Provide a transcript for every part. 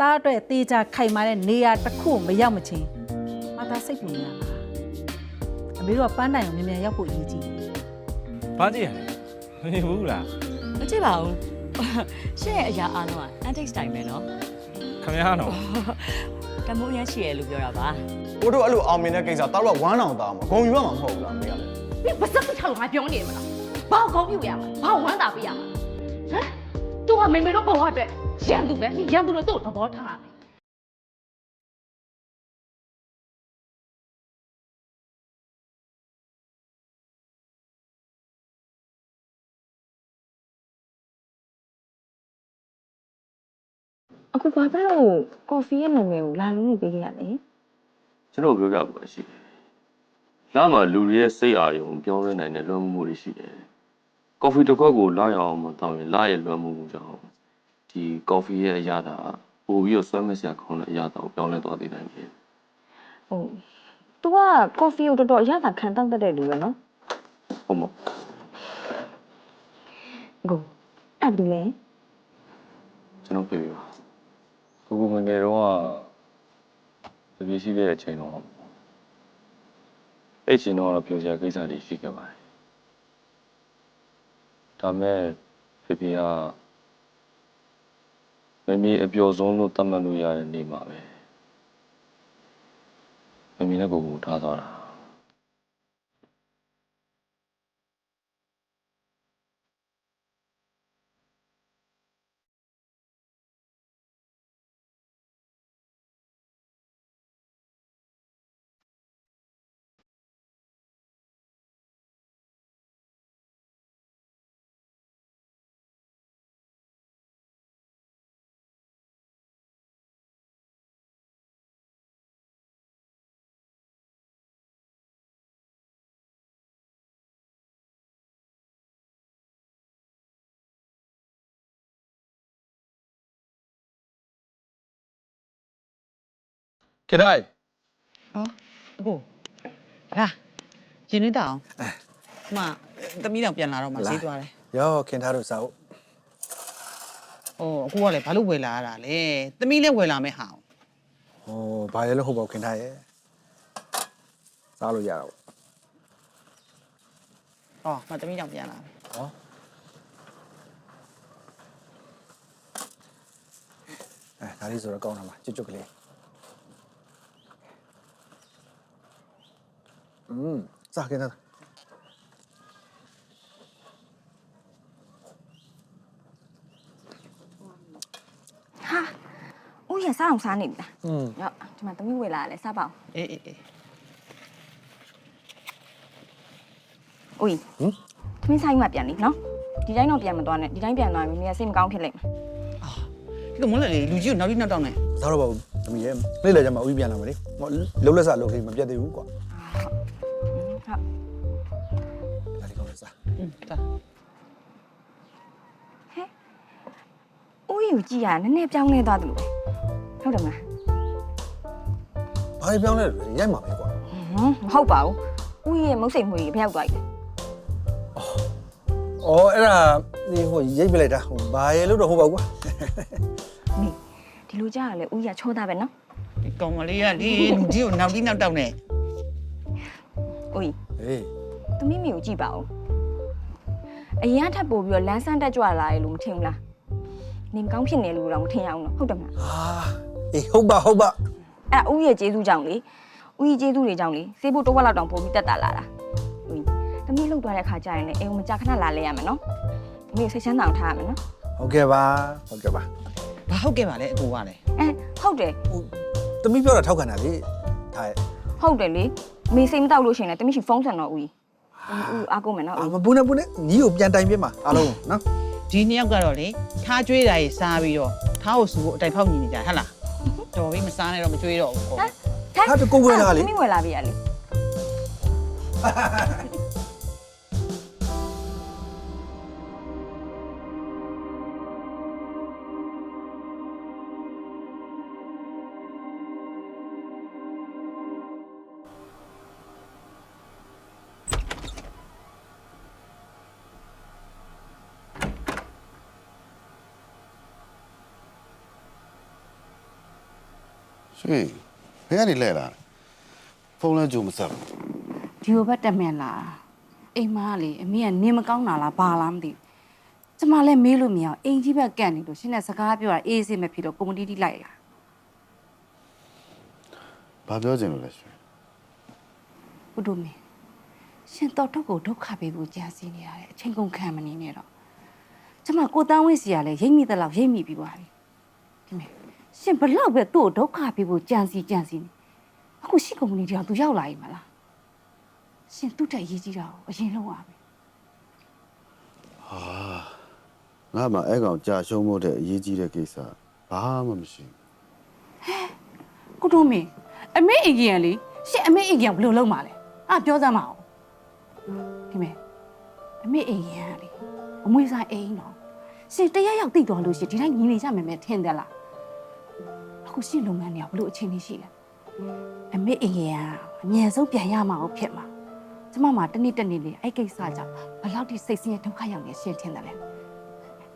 သားအတွက်တေချာခိုင်မာတဲ့နေရာတစ်ခုမရောက်မချင်းမသားစိတ်ပူနေတာအမေတို့ကပန်းတိုင်အောင်မြန်မြန်ရောက်ဖို့အရေးကြီးတယ်ဘာကြည့်ရလဲမနေဘူးလားမကြည့်ပါဘူးရှင့်ရဲ့အရာအားလုံးက antics တိုင်းပဲနော်ခမရနော်တမိုးရရှိရလို့ပြောတာပါကိုတို့အဲ့လိုအောင်မြင်တဲ့ကိစ္စတောက်တော့ဝမ်းအောင်သားမှာဂုံယူရမှာမဟုတ်ဘူးလားမေကလည်း你不是不跳我表你嘛？把我搞丢呀嘛？把我玩打不呀嘛？啊，都我妹妹都把我呗。 ရန်သူပဲရန်သူတော့သူ့သဘောထားတယ်အခုဘာဖြစ်လို့ကော်ဖီရဲ့နာမည်ကိုလာလုံးလို့ပေးခဲ့ရလဲကျွန်တော်ပြောပြပါရှိတယ်။လာမှာလူတွေရဲ့စိတ်အာရုံပြောင်းလဲနိုင်တဲ့လွှမ်းမိုးမှုတွေရှိတယ်။ကော်ဖီတစ်ခွက်ကိုလာရအောင်မတောင်းရင်လာရဲ့လွှမ်းမိုးမှုကြောင့် ဒီကော်ဖီရဲ့အရသာပို့ပြီးတော့ဆွဲမစရာခေါင်းတဲ့အရသာကိုပြောင်းလဲသွားသေးတယ်။ဟုတ် तू ကကော်ဖီကိုတော်တော်အရသာခံတောက်တတ်တဲ့လူပဲနော်ဟုတ်မဟုတ်ကိုအဲ့ဒီလေကျွန်တော်ပြေပြပါ။ကိုကိုငယ်ငယ်တော့ကတပြေရှိတဲ့အချိန်တော့အဲ့ချိန်တော့ပြောစရာကိစ္စတွေရှိခဲ့ပါတယ်။ဒါမဲ့ဖေဖေက မမီအပျော်ဆုံးလို့သတ်မှတ်လို့ရတဲ့နေ့မှာပဲမမီနဲ့ကိုကိုထားသွားတာ ခေတိုင်းကိုလာရင်နှင်းတောင်အမသမီးတောင်ပြန်လာတော့မှဈေးသွားတယ်ရောခင်ထားတို့စာအုပ်။အော်အခုကလည်းဘာလို့ဝယ်လာရတာလဲ။သမီးလည်းဝယ်လာမယ်ဟာဟိုဘာရဲလို့ဟုတ်ပါဘူးခင်ထားရဲ့စားလို့ရတာပေါ့။အော်မသမီးတောင်ပြန်လာပြီဟောအဲဒါလေးဆိုတော့ကောင်းတာပါကျွတ်ကျွတ်ကလေး 음. 싸 괜찮 아. ။ဟာ။ဦးရစားအောင်စားနေပြီလား 음. ။ရော့ဒီမှာသမီးဝေလာတယ်စားပါအောင်အေးအေးအေး။ဦးဟင် သမီးဆိုင်မှာပြန်လေနော်။ဒီတိုင်းတော့ပြန်မသွားနဲ့။ဒီတိုင်းပြန်သွားရင်မိကစိတ်မကောင်းဖြစ်လိမ့်မယ်အာဒီကမွန်းလေလေလူကြီးကိုနောက်တိနောက်တောင်းနေ မစားတော့ပါဘူးသမီးရဲ့နေ့လည်ကျမှဥပြန်လာမယ်လေဟောလုံးလက်စလုံးခေးမပြတ်သေးဘူးကွာ င်းလက်စားอืมတာဦးယူကြည့်ရနည်းနည်းပြောင်းလဲသွားတယ်လို့ဟုတ်တယ်မလားဘာလေးပြောင်းလဲလဲရိုက်မှာပဲကွာဟမ်မဟုတ်ပါဘူးဦးရဲ့မုတ်စိတ်မှုကြီးဖျောက်သွားပြီအော်အဲ့ဒါဒီဟိုရိတ်ပြလိုက်တာဟိုဘာရဲလို့တော့ဟုတ်ပါဘူးကွာမိဒီလိုကြားရလဲဦးရချောတာပဲနော်ဒီကောင်မလေးကလေလူကြီးကိုနောက်ပြီးနောက်တော့နဲ့ဦးဟေးသမီးမိကိုကြည့်ပါဦး အရင်ကထပ်ပို့ပြီးတော့လမ်းဆန်းတက်ကြွလာရလို့မထင်ဘူးလားနေမကောင်းဖြစ်နေလို့တော့မထင်ရအောင်နော်ဟုတ်တယ်မလားဟာအေးဟုတ်ပါဟုတ်ပါအဲ့ဒါဦးရဲ့ကျေးဇူးကြောင့်လေဦးကြီးကျေးဇူးတွေကြောင့်လေစေးဖို့တော့ဝက်လောက်တောင်ပို့ပြီးတက်တာလာတာဦးသမီးလှုပ်သွားတဲ့ခါကျရင်လည်းအိမ်ကိုမကြခဏလာလဲရမယ်နော်အမေစိတ်ချမ်းသာအောင်ထားရမယ်နော်ဟုတ်ကဲ့ပါဟုတ်ကဲ့ပါဘာဟုတ်ကဲ့ပါလဲအကိုကလည်းအဲဟုတ်တယ်သမီးပြောတာထောက်ခံတာလေထားရဲ့ဟုတ်တယ်လေအမေစိတ်မတောက်လို့ရှိရင်လည်းတမီးရှိဖုန်းဆန်တော့ဦးကြီး ဦးအားကိုမယ်နော်အာမပူနေပူနေညီကိုပြန်တိုင်ပြမှာအားလုံးနော်ဒီနှစ်ယောက်ကတော့လေထားကျွေးတာကြီးစားပြီးတော့ထားကိုစုဖို့အတိုင်ဖောက်ညီနေကြဟဟလားတော်ပြီမစားနဲ့တော့မကျွေးတော့ဘူးကိုဟာတကိုဝဲလာလေတမီးဝယ်လာပြီရလေ ရွှေဘယ်ကနေလဲလာဖုန်းလည်းကြိုမဆက်ဘူးဒီဘက်တက်မြန်လာအိမ်မကလေအမေကနင်းမကောင်းတာလားဘာလားမသိဘူးကျမလည်းမေးလို့မရအောင်အိမ်ကြီးဘက်ကန့်နေလို့ရှင်းတဲ့စကားပြောတာအေးစေးမဖြစ်တော့ကွန်မတီတီလိုက်လာဘာပြောချင်လို့လဲရွှေကုတို့မင်းရှင်တော်တော့ကိုဒုက္ခပေးဖို့ကြံစည်နေရတယ်အချိန်ကုန်ခံမနေနဲ့တော့ကျမကိုတန်းဝင်းစီကလည်းရိပ်မိတဲ့လောက်ရိပ်မိပြီးသွားပြီဒီမဲ့ ရှင်ဘလောက်ပဲသူ့ကိုဒုက္ခပေးဖို့ကြံစည်ကြံစည်နေအခုရှိကုမ္ပဏီတောင်သူရောက်လာပြီမလားရှင်သူ့တက်ရေးကြည့်တာကိုအရင်လုံးရမယ်ဟာငါမှအဲ့ကောင်ကြာရှုံးဖို့တဲ့အရေးကြီးတဲ့ကိစ္စဘာမှမရှိဘူးကုတို့မင်းအမေအိမ်ကြီးရန်လေရှင်အမေအိမ်ကြီးကဘယ်လိုလုပ်မှာလဲအာပြောစမ်းမအောင်ဒီမဲ့အမေအိမ်ကြီးရန်လေအမွေဆိုင်အိမ်တော့ရှင်တရားရောက်တိတ်သွားလို့ရှင်ဒီတိုင်းညီနေကြမယ်မယ်ထင်တယ်လား အခုရှင်လုပ်ငန်းတွေကဘလို့အချိန်ကြီးရှိလဲအမေအိမ်ကြီးရန်အမြဲဆုံးပြန်ရမှာကိုဖြစ်မှာကျမမှာတနေ့တနေ့လေးအဲ့ကိစ္စကြောင့်ဘယ်လောက်ထိစိတ်ဆင်းရဲဒုက္ခရောက်နေရှင်ထင်တယ်လဲ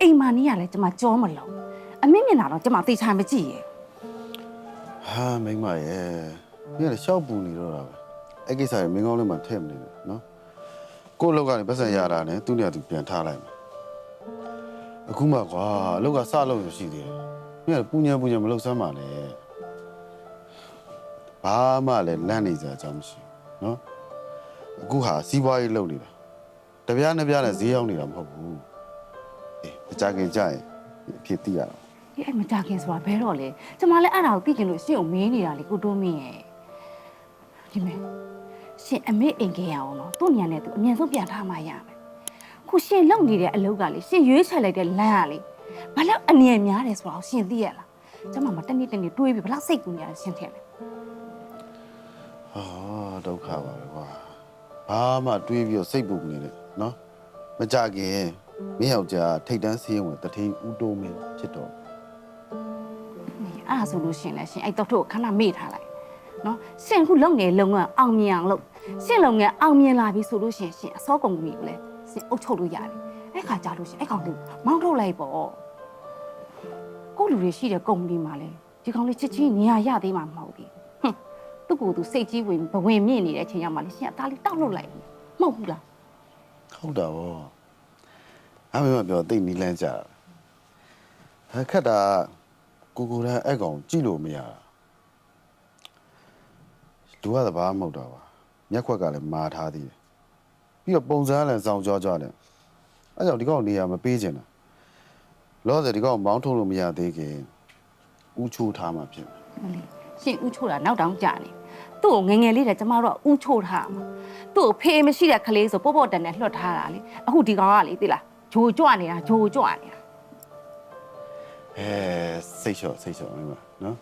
အိမ်မာနီးကလည်းကျမကြောမလုံးအမေမျက်နှာတော့ကျမသိချာမကြည့်ရဲ့ဟာမိမရဲ့မင်းကလည်းရှောက်ပူနေတော့တာပဲအဲ့ကိစ္စတွေမင်းကောင်းလေးမှထည့်မနေနဲ့နော်ကို့လောက်ကနေပတ်စံရတာနဲ့သူ့နေရာသူပြန်ထားလိုက်မယ်အခုမှကွာအလောက်ကစလို့ရရှိသေးတယ် မင်းကပူညာပူညာမလုပ်စမ်းပါနဲ့ဘာမှလည်းလန့်နေကြအကြောင်းမရှိဘူးနော်အခုဟာစီးပွားရေးလုပ်နေတာတပြားနှစ်ပြားနဲ့ဈေးရောက်နေတာမဟုတ်ဘူးအေးမကြခင်ကြရင်အဖြစ်သိရတော့ဒီအဲ့မကြခင်ဆိုတာဘဲတော့လေကျမလည်းအဲ့ဒါကိုသိကြလို့ရှင့်ကိုမေးနေတာလေကိုတိုးမင်းရဲ့ဒီမဲ့ရှင်အမေအိမ်ခဲ့ရအောင်နော်သူ့ညံနဲ့သူအမြန်ဆုံးပြန်ထားမှရမယ်ခုရှင်လုံနေတဲ့အလုပ်ကလေရှင်ရွေးချယ်လိုက်တဲ့လမ်းကလေ ဘာလို့အငြင်းများတယ်ဆိုတာကိုရှင်သိရလားကျမမတနေ့တနေ့တွေးပြီးဘလောက်စိတ်ကူးနေရလဲရှင်ထင်တယ်ဟာဒုက္ခပါပဲကွာဘာမှတွေးပြီးတော့စိတ်ပူနေတယ်နော်မကြခင်မင်းယောက်ျားထိတ်တန်းစီးရင်ဝင်တထိန်ဦးတိုးမင်းဖြစ်တော့အဲ့ဒါဆိုလို့ရှင်လဲရှင်အဲ့တော့ထုတ်ကိုခဏမေ့ထားလိုက်နော်ရှင်ခုလုံနေလုံကအောင်မြင်အောင်လုပ်ရှင်လုံငယ်အောင်မြင်လာပြီဆိုလို့ရှင်ရှင်အစောကုန်ပြီကိုလဲရှင်အုပ်ချုပ်လို့ရပြီအဲ့ခါကြလို့ရှင်အဲ့ကောင်လေးမောင်းထုတ်လိုက်ပေါ့ ကိုလူတွေရှိတဲ့ကုမ္ပဏီမှာလဲဒီကောင်လေးချစ်ချင်းနေရာရသေးမှာမဟုတ်ဘူးဟွန်းသူ့ကိုယ်သူစိတ်ကြီးဝင်ဘဝင်မြင့်နေတဲ့အချိန်ရောက်မှလေရှင်အသားလေးတောက်လုတ်လိုက်ပြီမဟုတ်ဘူးလားဟုတ်တာဗောအမေမပြောတိတ်နီးလန်းကြတာဟာခက်တာကိုကိုတန်းအဲ့ကောင်ကြည့်လို့မရတာလူကသဘာမဟုတ်တာပါမျက်ခွက်ကလည်းမာထားသေးတယ်ပြီးတော့ပုံစံကလည်းစောင်းကြောကြောတယ်အဲ့ကြောင့်ဒီကောင်နေရာမပေးချင်တာ လောဆယ်ဒီကောင်မောင်းထုတ်လို့မရသေးခင်ဥချိုးထားမှဖြစ်မယ်ဟုတ်လေရှင်ဥချိုးတာနောက်တောင်ကြာနေသူ့ကိုငယ်ငယ်လေးတည်းကျမတို့ကဥချိုးထားမှာသူ့ကိုဖေးမရှိတဲ့ကလေးဆိုပေါ့ပေါ့တန်တန်လွှတ်ထားတာလေအခုဒီကောင်ကလေသိလားဂျိုကြွနေတာဂျိုကြွနေတာအဲစိတ်လျှော့စိတ်လျှော့မင်းမနော်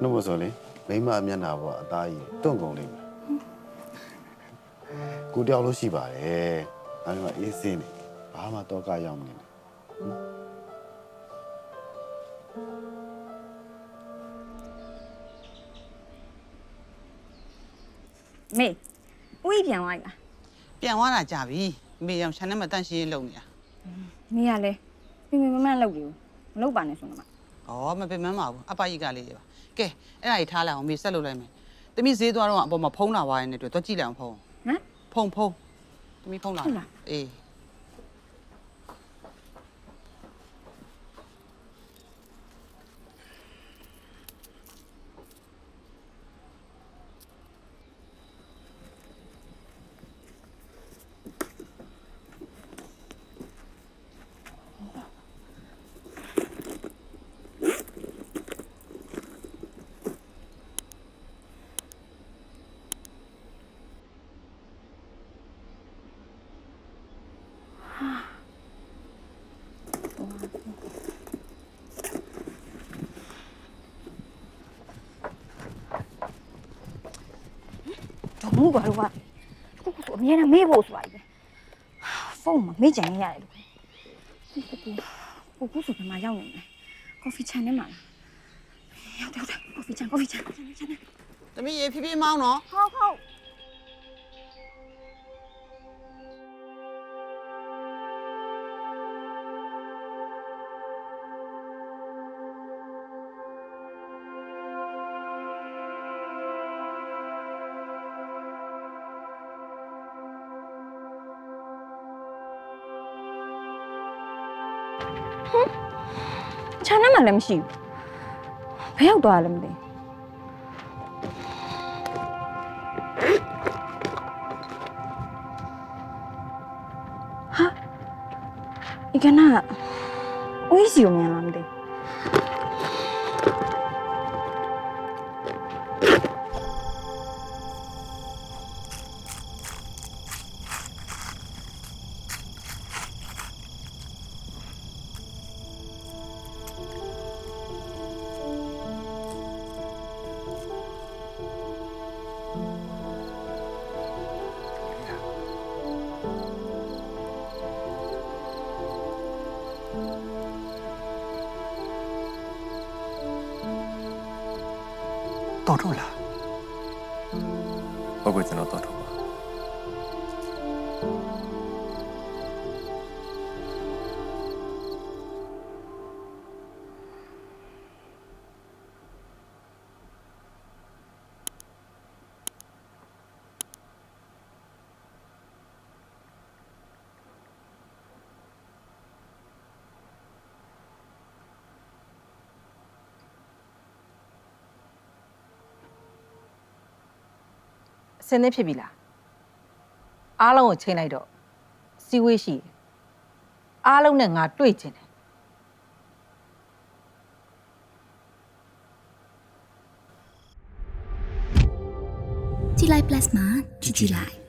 နှုတ်မဆိုလေမိမမျက်နှာပေါ်အသားကြီးတွန့်ကုန်လိမ့်မယ်ကိုတယောက်လို့ရှိပါတယ်ဒါပေမဲ့အေးစင်းနေဘာမှတော့ကရောက်မနေနဲ့ မေဦးကြီးပြန်သွားပြီလားပြန်သွားတာကြာပြီအမေရောင်ခြံထဲမှာတန့်ရှင်းရေးလုပ်နေတာမေကလည်းပြင်းပြင်းမမန်းလုပ်ပြီးမလုပ်ပါနဲ့ဆိုတော့မှဩမပင်မန်းပါဘူးအပကြီးကလေးတွေပါကဲအဲ့ဒါကြီးထားလိုက်အောင်အမေဆက်လုပ်လိုက်မယ်တမိဈေးသွားတော့အပေါ်မှာဖုံးလာသွားရင်လည်းတွေ့သွားကြည့်လိုက်အောင်ဖုံးဟမ်ဖုံးဖုံးတမိဖုံးလာဟုတ်လားအေး ဟ ဒေါ် မှုကတော့ကကိုကိုဆိုအမြဲတမ်းမေးဖို့ဆိုတာကြီးပဲဖုန်းမှာမေးကြံနေရတယ်လို့ကိုကိုကိုဆိုဘယ်မှာရောက်နေလဲကော်ဖီချန်ထဲမှာလားရောက်တယ်ဟုတ်တယ်ကော်ဖီချန်ကော်ဖီချန်ချန်ချန်တမီးရေဖြည်းဖြည်းမောင်းနော်ဟုတ်ဟုတ် ခြံထဲမှာလည်းမရှိဘူးဘယ်ရောက်သွားလဲမသိဟာဒီကနေ့ဝီစီကိုမြန်လာမသိ တော်ထုတ်လားဟုတ်ကဲ့ကျွ န်တော်တော့တော့ပါအစင်းသင်းဖြစ်ပြီလားအားလုံးကိုချိန်လိုက်တော့စီဝေးရှိတယ်အားလုံးနဲ့ငါတွေ့ချင်တယ်ကြည်လိုက် plus မှာကြည်ကြည်လိုက်